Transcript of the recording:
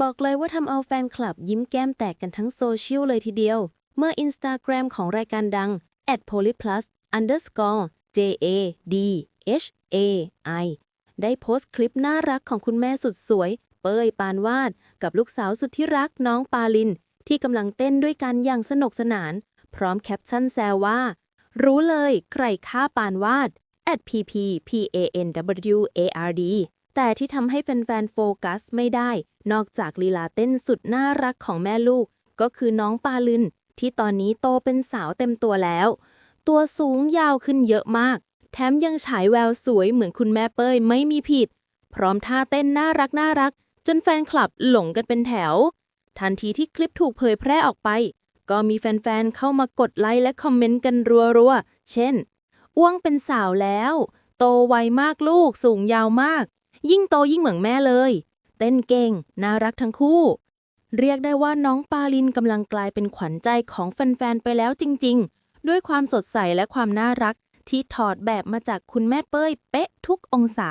บอกเลยว่าทำเอาแฟนคลับยิ้มแก้มแตกกันทั้งโซเชียลเลยทีเดียว เมื่อ Instagram ของรายการดัง @polyplus underscore j a d h a i ได้โพสต์คลิปน่ารักของคุณแม่สุดสวย เป้ยปานวาด กับลูกสาวสุดที่รักน้องปาลิน ที่กำลังเต้นด้วยกันอย่างสนุกสนาน พร้อมแคปชั่นแซวว่า รู้เลย ใครฆ่าปานวาด at pp p a n w a r d แต่ที่ทำให้แฟนๆโฟกัสไม่ได้ นอกจากลีลาเต้นสุดน่ารักของแม่ลูก ก็คือน้องปาลิน ที่ตอนนี้โตเป็นสาวเต็มตัวแล้ว ตัวสูงยาวขึ้นเยอะมาก แถมยังฉายแววสวยเหมือนคุณแม่เป้ยไม่มีผิด พร้อมท่าเต้นน่ารักน่ารัก จนแฟนคลับหลงกันเป็นแถว ทันทีที่คลิปถูกเผยแพร่ออกไป ก็มีแฟนๆเข้ามากดไลค์และคอมเมนต์กันรัวๆเช่นอ้วงเป็นสาวแล้ว โตไวมากลูกสูงยาวมาก ยิ่งโตยิ่งเหมือนแม่เลย เต้นเก่ง น่ารักทั้งคู่ เรียกได้ว่าน้องปาลินกำลังกลายเป็นขวัญใจของแฟนๆ ไปแล้วจริง ๆ ด้วยความสดใสและความน่ารักที่ถอดแบบมาจากคุณแม่เป้ยเป๊ะทุกองศา